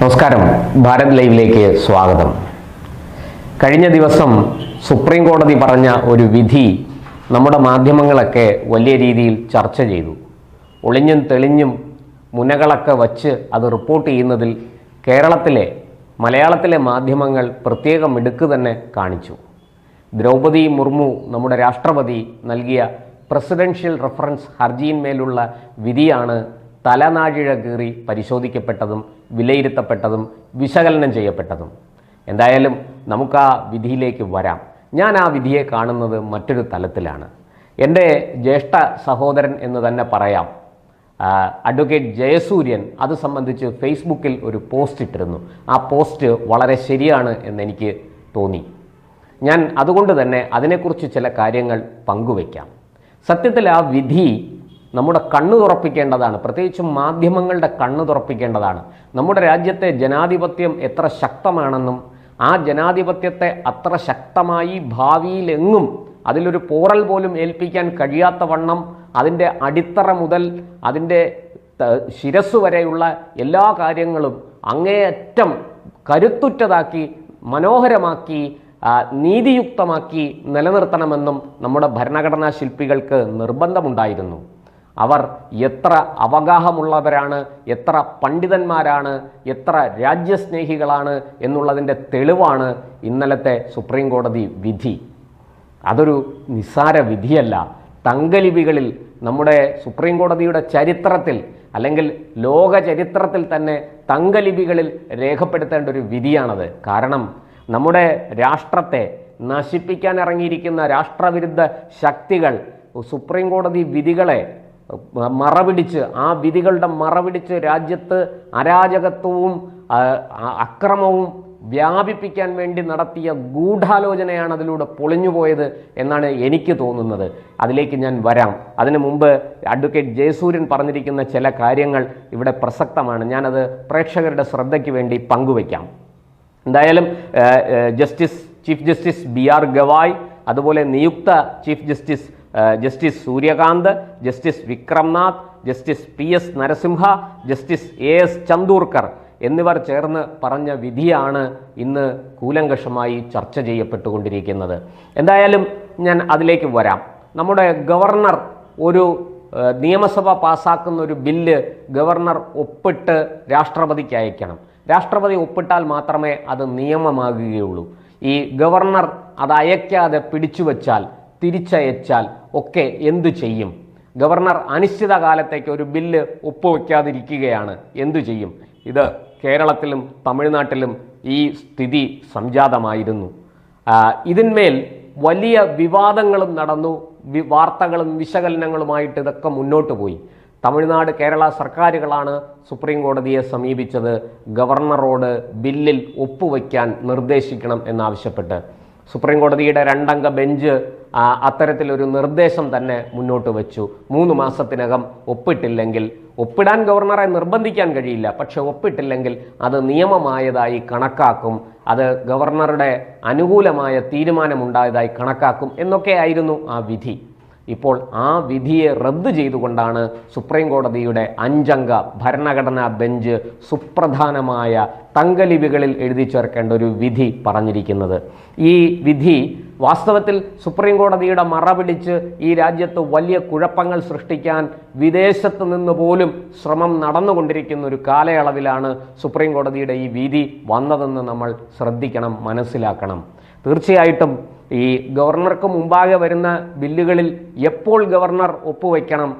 നമസ്കാരം. ഭാരത് ലൈവിലേക്ക് സ്വാഗതം. കഴിഞ്ഞ ദിവസം സുപ്രീം കോടതി പറഞ്ഞ ഒരു വിധി നമ്മുടെ മാധ്യമങ്ങളൊക്കെ വലിയ രീതിയിൽ ചർച്ച ചെയ്തു. ഒളിഞ്ഞും തെളിഞ്ഞും മുനകളൊക്കെ വച്ച് അത് റിപ്പോർട്ട് ചെയ്യുന്നതിൽ കേരളത്തിലെ മലയാളത്തിലെ മാധ്യമങ്ങൾ പ്രത്യേകം മിടുക്ക് തന്നെ കാണിച്ചു. ദ്രൗപദി മുർമു നമ്മുടെ രാഷ്ട്രപതി നൽകിയ പ്രസിഡൻഷ്യൽ റെഫറൻസ് ഹർജിയിന്മേലുള്ള വിധിയാണ് തലനാഴിഴ കീറി പരിശോധിക്കപ്പെട്ടതും വിലയിരുത്തപ്പെട്ടതും വിശകലനം ചെയ്യപ്പെട്ടതും. എന്തായാലും നമുക്ക് ആ വിധിയിലേക്ക് വരാം. ഞാൻ ആ വിധിയെ കാണുന്നത് മറ്റൊരു തലത്തിലാണ്. എന്റെ ജ്യേഷ്ഠ സഹോദരൻ എന്ന് തന്നെ പറയാം. അഡ്വക്കേറ്റ് ജയസൂര്യൻ അത് സംബന്ധിച്ച് ഫേസ്ബുക്കിൽ ഒരു പോസ്റ്റ് ഇട്ടിരുന്നു. ആ പോസ്റ്റ് വളരെ ശരിയാണ് എന്നെനിക്ക് തോന്നി. ഞാൻ അതുകൊണ്ട് തന്നെ അതിനെക്കുറിച്ച് ചില കാര്യങ്ങൾ പങ്കുവയ്ക്കാം. സത്യത്തിൽ ആ വിധി നമ്മുടെ കണ്ണു തുറപ്പിക്കേണ്ടതാണ്. പ്രത്യേകിച്ചും മാധ്യമങ്ങളുടെ കണ്ണു തുറപ്പിക്കേണ്ടതാണ്. നമ്മുടെ രാജ്യത്തെ ജനാധിപത്യം എത്ര ശക്തമാണെന്നും ആ ജനാധിപത്യത്തെ അത്ര ശക്തമായി ഭാവിയിലെങ്ങും അതിലൊരു പോറൽ പോലും ഏൽപ്പിക്കാൻ കഴിയാത്ത വണ്ണം അതിന്റെ അടിത്തറ മുതൽ അതിന്റെ ശിരസ് വരെയുള്ള എല്ലാ കാര്യങ്ങളും അങ്ങേയറ്റം കരുത്തുറ്റതാക്കി മനോഹരമാക്കി നീതിയുക്തമാക്കി നിലനിർത്തണമെന്നും നമ്മുടെ ഭരണഘടനാ ശില്പികൾക്ക് നിർബന്ധമുണ്ടായിരുന്നു. അവർ എത്ര അവഗാഹമുള്ളവരാണ് എത്ര പണ്ഡിതന്മാരാണ് എത്ര രാജ്യസ്നേഹികളാണ് എന്നുള്ളതിന്റെ തെളിവാണ് ഇന്നലത്തെ സുപ്രീം കോടതി വിധി. അതൊരു നിസ്സാര വിധിയല്ല. തങ്കലിപികളിൽ നമ്മുടെ സുപ്രീം കോടതിയുടെ ചരിത്രത്തിൽ അല്ലെങ്കിൽ ലോക ചരിത്രത്തിൽ തന്നെ തങ്കലിപികളിൽ രേഖപ്പെടുത്തേണ്ട ഒരു വിധിയാണത്. കാരണം നമ്മുടെ രാഷ്ട്രത്തെ നശിപ്പിക്കാൻ ഇറങ്ങിയിരിക്കുന്ന രാഷ്ട്രവിരുദ്ധ ശക്തികൾ സുപ്രീം കോടതി വിധികളെ മറപിടിച്ച് ആ വിധികളുടെ മറപിടിച്ച് രാജ്യത്ത് അരാജകത്വവും അക്രമവും വ്യാപിപ്പിക്കാൻ വേണ്ടി നടത്തിയ ഗൂഢാലോചനയാണ് അതിലൂടെ പൊളിഞ്ഞുപോയത് എന്നാണ് എനിക്ക് തോന്നുന്നത്. അതിലേക്ക് ഞാൻ വരാം. അതിനു മുമ്പ് അഡ്വക്കേറ്റ് ജയസൂര്യൻ പറഞ്ഞിരിക്കുന്ന ചില കാര്യങ്ങൾ ഇവിടെ പ്രസക്തമാണ്. ഞാനത് പ്രേക്ഷകരുടെ ശ്രദ്ധയ്ക്ക് വേണ്ടി പങ്കുവയ്ക്കാം. എന്തായാലും justice chief justice B R Gavai അതുപോലെ നിയുക്ത chief justice justice Surya Kant justice Vikram Nath justice P S Narasimha justice A S Chandurkar എന്നിവർ ചേർന്ന് പറഞ്ഞ വിധിയാണ് ഇന്ന് കൂലങ്കഷമായി ചർച്ച ചെയ്യപ്പെട്ടുകൊണ്ടിരിക്കുന്നത്. എന്തായാലും ഞാൻ അതിലേക്ക് വരാം. നമ്മുടെ ഗവർണർ ഒരു നിയമസഭ പാസാക്കുന്ന ഒരു ബില്ല് ഗവർണർ ഒപ്പിട്ട് രാഷ്ട്രപതിക്ക് അയക്കണം. രാഷ്ട്രപതി ഒപ്പിട്ടാൽ മാത്രമേ അത് നിയമമാകുകയുള്ളൂ. ഈ ഗവർണർ അത് അയക്കാതെ പിടിച്ചു വച്ചാൽ തിരിച്ചയച്ചാൽ ഒക്കെ എന്തു ചെയ്യും? ഗവർണർ അനിശ്ചിതകാലത്തേക്ക് ഒരു ബില്ല് ഒപ്പുവെക്കാതിരിക്കുകയാണ്. എന്തു ചെയ്യും? ഇത് കേരളത്തിലും തമിഴ്നാട്ടിലും ഈ സ്ഥിതി സംജാതമായിരുന്നു. ഇതിന്മേൽ വലിയ വിവാദങ്ങളും നടന്നു. വാർത്തകളും വിശകലനങ്ങളുമായിട്ട് ഇതൊക്കെ മുന്നോട്ട് പോയി. തമിഴ്നാട് കേരള സർക്കാരുകളാണ് സുപ്രീം കോടതിയെ സമീപിച്ചത് ഗവർണറോട് ബില്ലിൽ ഒപ്പുവയ്ക്കാൻ നിർദ്ദേശിക്കണം എന്നാവശ്യപ്പെട്ട്. സുപ്രീം കോടതിയുടെ രണ്ടംഗ ബെഞ്ച് അത്തരത്തിലൊരു നിർദ്ദേശം തന്നെ മുന്നോട്ട് വെച്ചു. മൂന്ന് മാസത്തിനകം ഒപ്പിട്ടില്ലെങ്കിൽ ഒപ്പിടാൻ ഗവർണറെ നിർബന്ധിക്കാൻ കഴിയില്ല. പക്ഷെ ഒപ്പിട്ടില്ലെങ്കിൽ അത് നിയമമായതായി കണക്കാക്കും. അത് ഗവർണറുടെ അനുകൂലമായ തീരുമാനമുണ്ടായതായി കണക്കാക്കും എന്നൊക്കെയായിരുന്നു ആ വിധി. ഇപ്പോൾ ആ വിധിയെ റദ്ദ് ചെയ്തുകൊണ്ടാണ് സുപ്രീം കോടതിയുടെ അഞ്ചംഗ ഭരണഘടനാ ബെഞ്ച് സുപ്രധാനമായ തങ്കലിപികളിൽ എഴുതി ചേർക്കേണ്ട ഒരു വിധി പറഞ്ഞിരിക്കുന്നത്. ഈ വിധി വാസ്തവത്തിൽ സുപ്രീം കോടതിയുടെ മറ പിടിച്ച് ഈ രാജ്യത്ത് വലിയ കുഴപ്പങ്ങൾ സൃഷ്ടിക്കാൻ വിദേശത്ത് നിന്ന് പോലും ശ്രമം നടന്നുകൊണ്ടിരിക്കുന്ന ഒരു കാലയളവിലാണ് സുപ്രീം കോടതിയുടെ ഈ വിധി വന്നതെന്ന് നമ്മൾ ശ്രദ്ധിക്കണം മനസ്സിലാക്കണം. തീർച്ചയായിട്ടും ഈ ഗവർണർക്ക് മുമ്പാകെ വരുന്ന ബില്ലുകളിൽ എപ്പോൾ ഗവർണർ ഒപ്പുവെക്കണം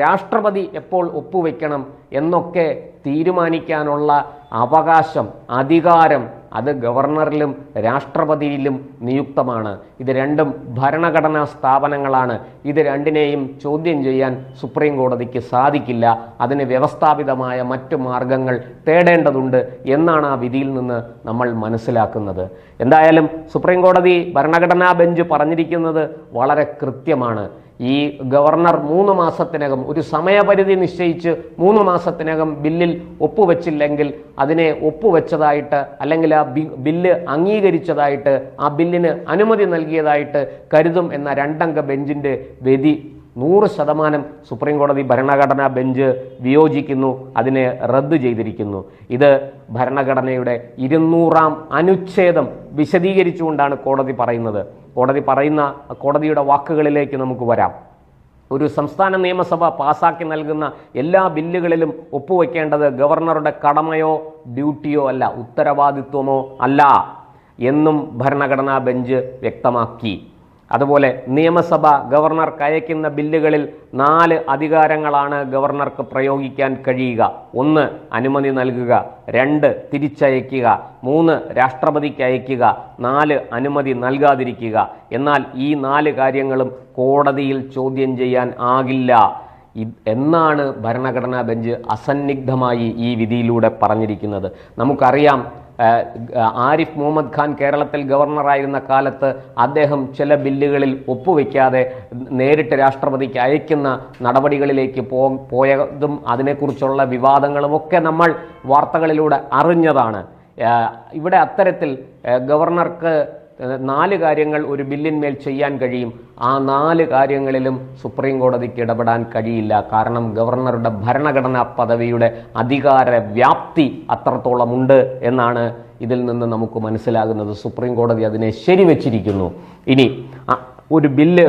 രാഷ്ട്രപതി എപ്പോൾ ഒപ്പുവെക്കണം എന്നൊക്കെ തീരുമാനിക്കാനുള്ള അവകാശം അധികാരം അത് ഗവർണറിലും രാഷ്ട്രപതിയിലും നിയുക്തമാണ്. ഇത് രണ്ടും ഭരണഘടനാ സ്ഥാപനങ്ങളാണ്. ഇത് രണ്ടിനെയും ചോദ്യം ചെയ്യാൻ സുപ്രീം കോടതിക്ക് സാധിക്കില്ല. അതിന് വ്യവസ്ഥാപിതമായ മറ്റു മാർഗങ്ങൾ തേടേണ്ടതുണ്ട് എന്നാണ് ആ വിധിയിൽ നിന്ന് നമ്മൾ മനസ്സിലാക്കുന്നത്. എന്തായാലും സുപ്രീം കോടതി ഭരണഘടനാ ബെഞ്ച് പറഞ്ഞിരിക്കുന്നത് വളരെ കൃത്യമാണ്. ഈ ഗവർണർ മൂന്ന് മാസത്തിനകം ഒരു സമയപരിധി നിശ്ചയിച്ച് മൂന്ന് മാസത്തിനകം ബില്ലിൽ ഒപ്പുവെച്ചില്ലെങ്കിൽ അതിനെ ഒപ്പുവെച്ചതായിട്ട് അല്ലെങ്കിൽ ആ ബില്ല് അംഗീകരിച്ചതായിട്ട് ആ ബില്ലിന് അനുമതി നൽകിയതായിട്ട് കരുതും എന്ന രണ്ടംഗ ബെഞ്ചിന്റെ വിധി നൂറ് ശതമാനം സുപ്രീം കോടതി ഭരണഘടനാ ബെഞ്ച് വിയോജിക്കുന്നു അതിനെ റദ്ദ് ചെയ്തിരിക്കുന്നു. ഇത് ഭരണഘടനയുടെ ഇരുന്നൂറാം അനുച്ഛേദം വിശദീകരിച്ചുകൊണ്ടാണ് കോടതി പറയുന്നത്. കോടതി പറയുന്ന കോടതിയുടെ വാക്കുകളിലേക്ക് നമുക്ക് വരാം. ഒരു സംസ്ഥാന നിയമസഭ പാസാക്കി നൽകുന്ന എല്ലാ ബില്ലുകളിലും ഒപ്പുവെക്കേണ്ടത് ഗവർണറുടെ കടമയോ ഡ്യൂട്ടിയോ അല്ല ഉത്തരവാദിത്വമോ അല്ല എന്നും ഭരണഘടനാ ബെഞ്ച് വ്യക്തമാക്കി. അതുപോലെ നിയമസഭ ഗവർണർക്ക് അയക്കുന്ന ബില്ലുകളിൽ നാല് അധികാരങ്ങളാണ് ഗവർണർക്ക് പ്രയോഗിക്കാൻ കഴിയുക. ഒന്ന് അനുമതി നൽകുക രണ്ട് തിരിച്ചയക്കുക മൂന്ന് രാഷ്ട്രപതിക്ക് അയക്കുക നാല് അനുമതി നൽകാതിരിക്കുക. എന്നാൽ ഈ നാല് കാര്യങ്ങളും കോടതിയിൽ ചോദ്യം ചെയ്യാൻ ആകില്ല. എന്നാണ് ഭരണഘടനാ ബെഞ്ച് അസന്നിഗ്ധമായി ഈ വിധിയിലൂടെ പറഞ്ഞിരിക്കുന്നത്. നമുക്കറിയാം ആരിഫ് മുഹമ്മദ് ഖാൻ കേരളത്തിൽ ഗവർണറായിരുന്ന കാലത്ത് അദ്ദേഹം ചില ബില്ലുകളിൽ ഒപ്പുവെക്കാതെ നേരിട്ട് രാഷ്ട്രപതിക്ക് അയക്കുന്ന നടപടികളിലേക്ക് പോയതും അതിനെക്കുറിച്ചുള്ള വിവാദങ്ങളുമൊക്കെ നമ്മൾ വാർത്തകളിലൂടെ അറിഞ്ഞതാണ്. ഇവിടെ അത്തരത്തിൽ ഗവർണർക്ക് നാല് കാര്യങ്ങൾ ഒരു ബില്ലിന്മേൽ ചെയ്യാൻ കഴിയും. ആ നാല് കാര്യങ്ങളിലും സുപ്രീം കോടതിക്ക് ഇടപെടാൻ കഴിയില്ല. കാരണം ഗവർണറുടെ ഭരണഘടനാ പദവിയുടെ അധികാര വ്യാപ്തി അത്രത്തോളമുണ്ട് എന്നാണ് ഇതിൽ നിന്ന് നമുക്ക് മനസ്സിലാകുന്നത്. സുപ്രീം കോടതി അതിനെ ശരിവെച്ചിരിക്കുന്നു. ഇനി ഒരു ബില്ല്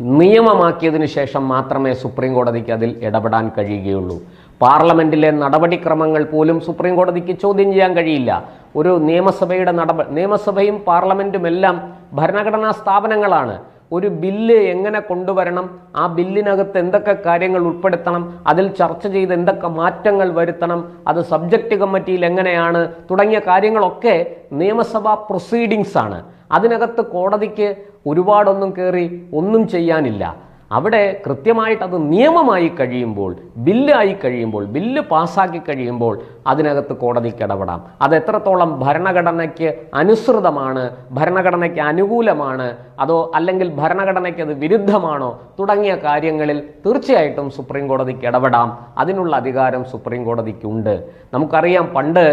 നിയമമാക്കിയതിനു ശേഷം മാത്രമേ സുപ്രീം കോടതിക്ക് അതിൽ ഇടപെടാൻ കഴിയുകയുള്ളൂ. പാർലമെന്റിലെ നടപടിക്രമങ്ങൾ പോലും സുപ്രീം കോടതിക്ക് ചോദ്യം ചെയ്യാൻ കഴിയില്ല. ഒരു നിയമസഭയുടെ നടപ നിയമസഭയും പാർലമെന്റും എല്ലാം ഭരണഘടനാ സ്ഥാപനങ്ങളാണ്. ഒരു ബില്ല് എങ്ങനെ കൊണ്ടുവരണം ആ ബില്ലിനകത്ത് എന്തൊക്കെ കാര്യങ്ങൾ ഉൾപ്പെടുത്തണം അതിൽ ചർച്ച ചെയ്ത് എന്തൊക്കെ മാറ്റങ്ങൾ വരുത്തണം അത് സബ്ജക്റ്റ് കമ്മിറ്റിയിൽ എങ്ങനെയാണ് തുടങ്ങിയ കാര്യങ്ങളൊക്കെ നിയമസഭാ പ്രൊസീഡിങ്സ് ആണ് അതിനകത്ത് കോടതിക്ക് ഒരുപാടൊന്നും കയറി ഒന്നും ചെയ്യാനില്ല. അവിടെ കൃത്യമായിട്ട് അത് നിയമമായി കഴിയുമ്പോൾ ബില്ലായി കഴിയുമ്പോൾ ബില്ല് പാസ്സാക്കി കഴിയുമ്പോൾ അതിനകത്ത് കോടതിക്ക് ഇടപെടാം അത് എത്രത്തോളം ഭരണഘടനയ്ക്ക് അനുസൃതമാണ് ഭരണഘടനയ്ക്ക് അനുകൂലമാണ് അതോ അല്ലെങ്കിൽ ഭരണഘടനയ്ക്ക് അത് വിരുദ്ധമാണോ തുടങ്ങിയ കാര്യങ്ങളിൽ തീർച്ചയായിട്ടും സുപ്രീം കോടതിക്ക് ഇടപെടാം അതിനുള്ള അധികാരം സുപ്രീം കോടതിക്കുണ്ട്. നമുക്കറിയാം പണ്ട്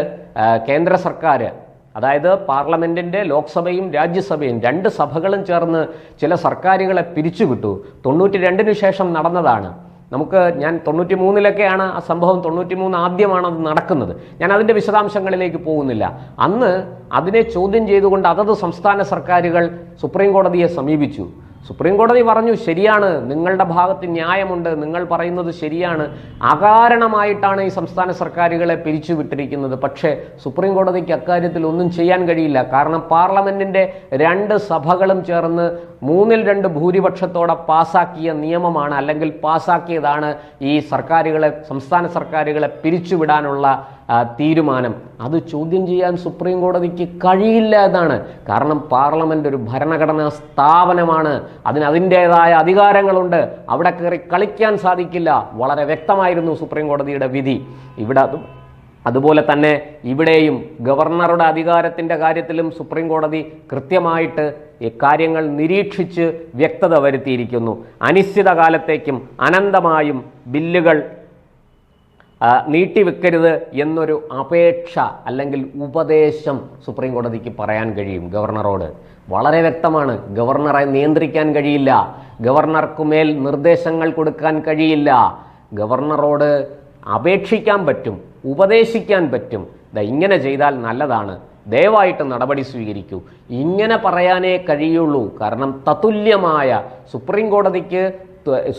കേന്ദ്ര സർക്കാർ അതായത് പാർലമെന്റിന്റെ ലോക്സഭയും രാജ്യസഭയും രണ്ട് സഭകളും ചേർന്ന് ചില സർക്കാരുകളെ പിരിച്ചുവിട്ടു. തൊണ്ണൂറ്റി രണ്ടിന് ശേഷം നടന്നതാണ്. നമുക്ക് ഞാൻ തൊണ്ണൂറ്റി മൂന്നിലൊക്കെയാണ് ആ സംഭവം തൊണ്ണൂറ്റി മൂന്ന് ആദ്യമാണ് അത് നടക്കുന്നത്. ഞാൻ അതിന്റെ വിശദാംശങ്ങളിലേക്ക് പോകുന്നില്ല. അന്ന് അതിനെ ചോദ്യം ചെയ്തുകൊണ്ട് അതത് സംസ്ഥാന സർക്കാരുകൾ സുപ്രീം കോടതിയെ സമീപിച്ചു. സുപ്രീം കോടതി പറഞ്ഞു ശരിയാണ് നിങ്ങളുടെ ഭാഗത്ത് ന്യായമുണ്ട് നിങ്ങൾ പറയുന്നത് ശരിയാണ്. അകാരണമായിട്ടാണ് ഈ സംസ്ഥാന സർക്കാരുകളെ പിരിച്ചു വിട്ടിരിക്കുന്നത് പക്ഷേ സുപ്രീം കോടതിക്ക് അക്കാര്യത്തിൽ ഒന്നും ചെയ്യാൻ കഴിയില്ല. കാരണം പാർലമെന്റിന്റെ രണ്ട് സഭകളും ചേർന്ന് മൂന്നിൽ രണ്ട് ഭൂരിപക്ഷത്തോടെ പാസാക്കിയ നിയമമാണ് അല്ലെങ്കിൽ പാസാക്കിയതാണ് ഈ സർക്കാരുകളെ സംസ്ഥാന സർക്കാരുകളെ പിരിച്ചുവിടാനുള്ള തീരുമാനം. അത് ചോദ്യം ചെയ്യാൻ സുപ്രീം കോടതിക്ക് കഴിയില്ല എന്നാണ്. കാരണം പാർലമെന്റ് ഒരു ഭരണഘടനാ സ്ഥാപനമാണ്. അതിന് അതിന്റേതായ അധികാരങ്ങളുണ്ട്. അവിടെ കയറി കളിക്കാൻ സാധിക്കില്ല. വളരെ വ്യക്തമായിരുന്നു സുപ്രീം കോടതിയുടെ വിധി. ഇവിടെ അത് അതുപോലെ തന്നെ ഇവിടെയും ഗവർണറുടെ അധികാരത്തിന്റെ കാര്യത്തിലും സുപ്രീം കോടതി കൃത്യമായിട്ട് കാര്യങ്ങൾ നിരീക്ഷിച്ച് വ്യക്തത വരുത്തിയിരിക്കുന്നു. അനിശ്ചിതകാലത്തേക്കും അനന്തമായും ബില്ലുകൾ നീട്ടിവെക്കരുത് എന്നൊരു അപേക്ഷ അല്ലെങ്കിൽ ഉപദേശം സുപ്രീം കോടതിക്ക് പറയാൻ കഴിയും ഗവർണറോട്. വളരെ വ്യക്തമാണ്. ഗവർണറെ നിയന്ത്രിക്കാൻ കഴിയില്ല. ഗവർണർക്കുമേൽ നിർദ്ദേശങ്ങൾ കൊടുക്കാൻ കഴിയില്ല. ഗവർണറോട് അപേക്ഷിക്കാൻ പറ്റും ഉപദേശിക്കാൻ പറ്റും. ദ ഇങ്ങനെ ചെയ്താൽ നല്ലതാണ്. ദയവായിട്ട് നടപടി സ്വീകരിക്കൂ. ഇങ്ങനെ പറയാനേ കഴിയുള്ളൂ. കാരണം തത്തുല്യമായ സുപ്രീം കോടതിക്ക്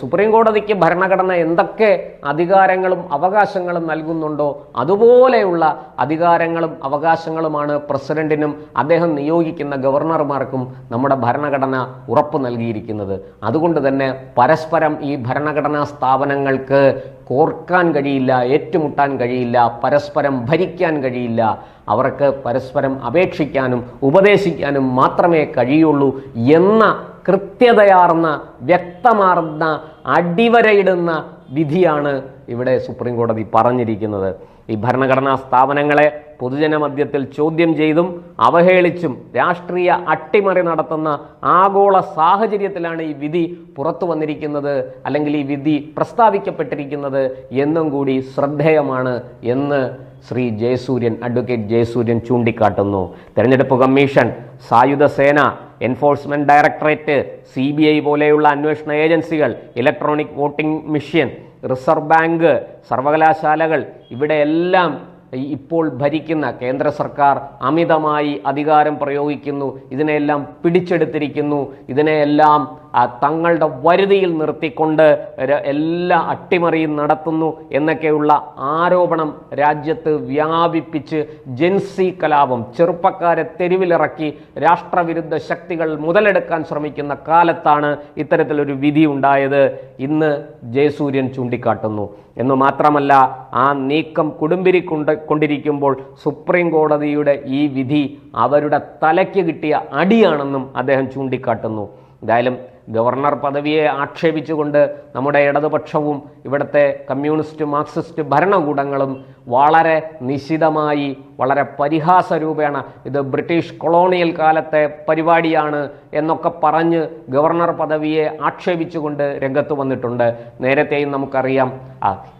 സുപ്രീം കോടതിക്ക് ഭരണഘടന എന്തൊക്കെ അധികാരങ്ങളും അവകാശങ്ങളും നൽകുന്നുണ്ടോ അതുപോലെയുള്ള അധികാരങ്ങളും അവകാശങ്ങളുമാണ് പ്രസിഡന്റിനും അദ്ദേഹം നിയോഗിക്കുന്ന ഗവർണർമാർക്കും നമ്മുടെ ഭരണഘടന ഉറപ്പ് നൽകിയിരിക്കുന്നത്. അതുകൊണ്ട് തന്നെ പരസ്പരം ഈ ഭരണഘടനാ സ്ഥാപനങ്ങൾക്ക് കോർക്കാൻ കഴിയില്ല ഏറ്റുമുട്ടാൻ കഴിയില്ല പരസ്പരം ഭരിക്കാൻ കഴിയില്ല. അവർക്ക് പരസ്പരം അപേക്ഷിക്കാനും ഉപദേശിക്കാനും മാത്രമേ കഴിയുള്ളൂ എന്ന കൃത്യതയാർന്ന വ്യക്തമാർന്ന അടിവരയിടുന്ന വിധിയാണ് ഇവിടെ സുപ്രീം കോടതി പറഞ്ഞിരിക്കുന്നത്. ഈ ഭരണഘടനാ സ്ഥാപനങ്ങളെ പൊതുജനമധ്യത്തിൽ ചോദ്യം ചെയ്തും അവഹേളിച്ചും രാഷ്ട്രീയ അട്ടിമറി നടത്തുന്ന ആഗോള സാഹചര്യത്തിലാണ് ഈ വിധി പുറത്തു വന്നിരിക്കുന്നത് അല്ലെങ്കിൽ ഈ വിധി പ്രസ്താവിക്കപ്പെട്ടിരിക്കുന്നത് എന്നും കൂടി ശ്രദ്ധേയമാണ് എന്ന് ശ്രീ ജയസൂര്യൻ അഡ്വക്കേറ്റ് ജയസൂര്യൻ ചൂണ്ടിക്കാട്ടുന്നു. തെരഞ്ഞെടുപ്പ് കമ്മീഷൻ സായുധ സേന enforcement directorate C B I പോലെയുള്ള അന്വേഷണ ഏജൻസികൾ electronic voting machine reserve bank സർവകലാശാലകൾ ഇവിടെയെല്ലാം ഇപ്പോൾ ഭരിക്കുന്ന കേന്ദ്ര സർക്കാർ അമിതമായി അധികാരം പ്രയോഗിക്കുന്നു. ഇതിനെയെല്ലാം പിടിച്ചെടുത്തിരിക്കുന്നു. ഇതിനെയെല്ലാം തങ്ങളുടെ വരുതിയിൽ നിർത്തിക്കൊണ്ട് എല്ലാ അട്ടിമറിയും നടത്തുന്നു എന്നൊക്കെയുള്ള ആരോപണം രാജ്യത്ത് വ്യാപിപ്പിച്ച് ജെൻസി കലാപം ചെറുപ്പക്കാരെ തെരുവിലിറക്കി രാഷ്ട്രവിരുദ്ധ ശക്തികൾ മുതലെടുക്കാൻ ശ്രമിക്കുന്ന കാലത്താണ് ഇത്തരത്തിലൊരു വിധി ഉണ്ടായത്. ഇന്ന് ജയസൂര്യൻ ചൂണ്ടിക്കാട്ടുന്നു. എന്ന് മാത്രമല്ല ആ നീക്കം കുടുംബിരി കൊണ്ട് കൊണ്ടിരിക്കുമ്പോൾ സുപ്രീം കോടതിയുടെ ഈ വിധി അവരുടെ തലയ്ക്ക് കിട്ടിയ അടിയാണെന്നും അദ്ദേഹം ചൂണ്ടിക്കാട്ടുന്നു. എന്തായാലും ഗവർണർ പദവിയെ ആക്ഷേപിച്ചുകൊണ്ട് നമ്മുടെ ഇടതുപക്ഷവും ഇവിടുത്തെ കമ്മ്യൂണിസ്റ്റ് മാർക്സിസ്റ്റ് ഭരണകൂടങ്ങളും വളരെ നിശിതമായി വളരെ പരിഹാസ രൂപേണ ഇത് ബ്രിട്ടീഷ് കൊളോണിയൽ കാലത്തെ പരിപാടിയാണ് എന്നൊക്കെ പറഞ്ഞ് ഗവർണർ പദവിയെ ആക്ഷേപിച്ചുകൊണ്ട് രംഗത്ത് വന്നിട്ടുണ്ട്. നേരത്തെയും നമുക്കറിയാം.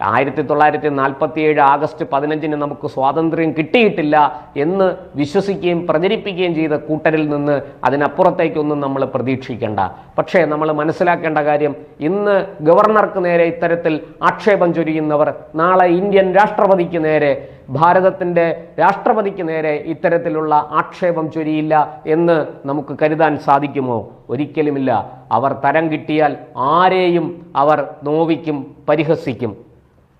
ആയിരത്തി തൊള്ളായിരത്തി നാൽപ്പത്തി ഏഴ് ആഗസ്റ്റ് പതിനഞ്ചിന് നമുക്ക് സ്വാതന്ത്ര്യം കിട്ടിയിട്ടില്ല എന്ന് വിശ്വസിക്കുകയും പ്രചരിപ്പിക്കുകയും ചെയ്ത കൂട്ടരിൽ നിന്ന് അതിനപ്പുറത്തേക്കൊന്നും നമ്മൾ പ്രതീക്ഷിക്കേണ്ട. പക്ഷേ നമ്മൾ മനസ്സിലാക്കേണ്ട കാര്യം ഇന്ന് ഗവർണർക്ക് നേരെ ഇത്തരത്തിൽ ആക്ഷേപം ചൊരിയുന്നവർ നാളെ ഇന്ത്യൻ രാഷ്ട്രപതിക്ക് നേരെ ഭാരതത്തിന്റെ രാഷ്ട്രപതിക്ക് നേരെ ഇത്തരത്തിലുള്ള ആക്ഷേപം ചൊരിയില്ല എന്ന് നമുക്ക് കരുതാൻ സാധിക്കുമോ? ഒരിക്കലുമില്ല. അവർ തരം കിട്ടിയാൽ ആരെയും അവർ നോവിക്കും പരിഹസിക്കും.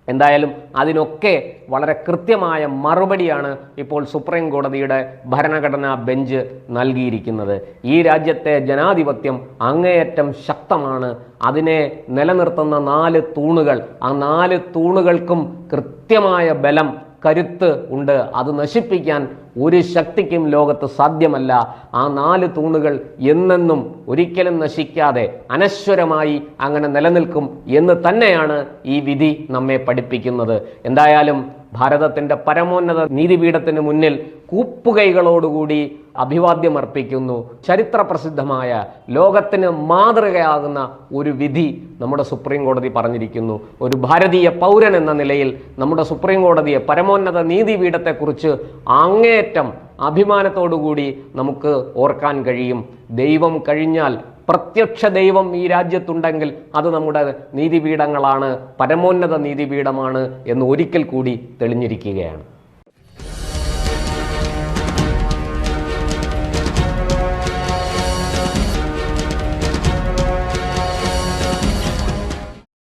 എന്തായാലും അതിനൊക്കെ വളരെ കൃത്യമായ മറുപടിയാണ് ഇപ്പോൾ സുപ്രീം കോടതിയുടെ ഭരണഘടനാ ബെഞ്ച് നൽകിയിരിക്കുന്നത്. ഈ രാജ്യത്തെ ജനാധിപത്യം അങ്ങേയറ്റം ശക്തമാണ്. അതിനെ നിലനിർത്തുന്ന നാല് തൂണുകൾ ആ നാല് തൂണുകൾക്കും കൃത്യമായ ബലം കരുത്ത് ഉണ്ട്. അത് നശിപ്പിക്കാൻ ഒരു ശക്തിക്കും ലോകത്ത് സാധ്യമല്ല. ആ നാല് തൂണുകൾ എന്നെന്നും ഒരിക്കലും നശിക്കാതെ അനശ്വരമായി അങ്ങനെ നിലനിൽക്കും എന്ന് തന്നെയാണ് ഈ വിധി നമ്മെ പഠിപ്പിക്കുന്നത്. എന്തായാലും ഭാരതത്തിന്റെ പരമോന്നത നീതിപീഠത്തിന് മുന്നിൽ കൂപ്പുകൈകളോടുകൂടി അഭിവാദ്യമർപ്പിക്കുന്നു. ചരിത്ര പ്രസിദ്ധമായ ലോകത്തിന് മാതൃകയാകുന്ന ഒരു വിധി നമ്മുടെ സുപ്രീം കോടതി പറഞ്ഞിരിക്കുന്നു. ഒരു ഭാരതീയ പൗരൻ എന്ന നിലയിൽ നമ്മുടെ സുപ്രീം കോടതിയെ പരമോന്നത നീതിപീഠത്തെക്കുറിച്ച് അങ്ങേയറ്റം അഭിമാനത്തോടുകൂടി നമുക്ക് ഓർക്കാൻ കഴിയും. ദൈവം കഴിഞ്ഞാൽ പ്രത്യക്ഷ ദൈവം ഈ രാജ്യത്തുണ്ടെങ്കിൽ അത് നമ്മുടെ നീതിപീഠങ്ങളാണ് പരമോന്നത നീതിപീഠമാണ് എന്ന് ഒരിക്കൽ കൂടി തെളിഞ്ഞിരിക്കുകയാണ്.